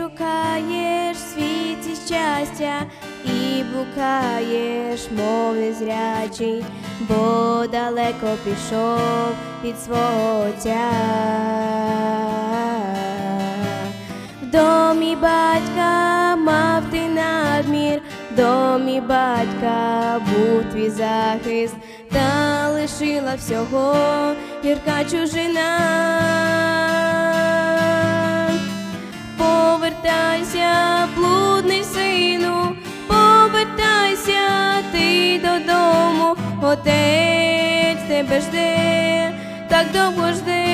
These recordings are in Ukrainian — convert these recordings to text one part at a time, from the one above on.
шукаєш в світі щастя і блукаєш, мов незрячий, бо далеко пішов від свого отця. В домі батька мав ти надмір, в домі батька був твій захист, та лишила всього гірка чужина. Повертайся, блудний сину, повертайся ти додому, отець тебе жде, так довго жде,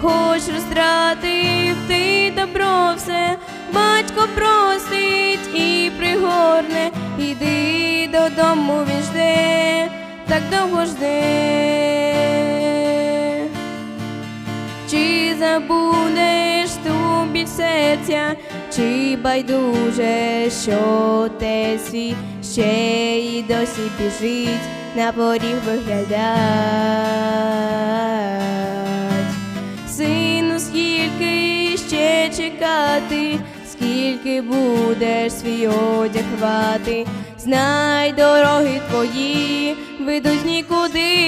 хоч розтратив ти добро все, батько простить і пригорне, іди додому, він жде, так довго жде. Чи забудеш ту серця, чи байдуже, що те свій ще й досі біжить, на поріг виглядать. Сину, скільки ще чекати, скільки будеш свій одяг хвати, знай дороги твої ведуть нікуди.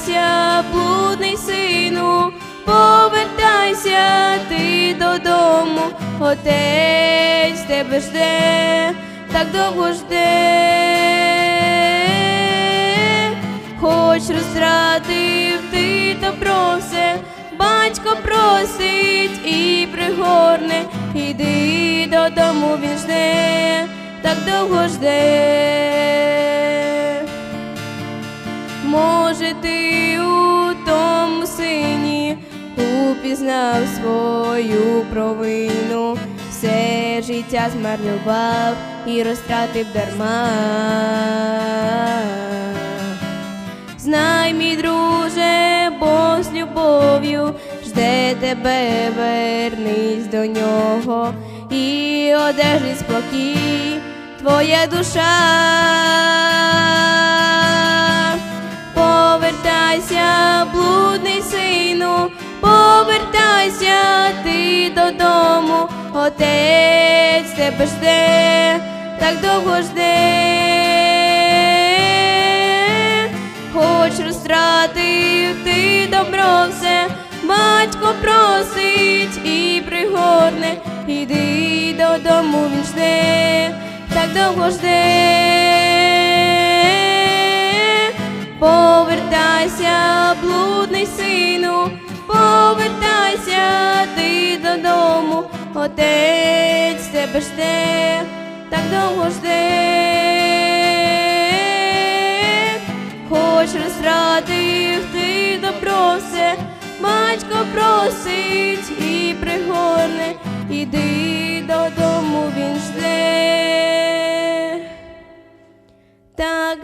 Повертайся, блудний сину, повертайся ти додому, отець тебе жде, так довго жде, хоч розтратив ти добро все, батько просить і пригорне, іди додому, він жде, так довго жде. Може, ти у тому сині упізнав свою провину, все життя змарнував і розтратив дарма. Знай, мій друже, Бог з любов'ю жде тебе, вернись до нього і одержи спокій, твоя душа. Отець тебе жде, так довго жде, хоч розтратив ти добро все, батько просить і пригорне, іди додому, він жде, так довго жде. Повертайся, блудний отець тебе жде, так довго жде, хоч розтратив ти добро все, батько просить і пригорне, іди додому, він жде. Так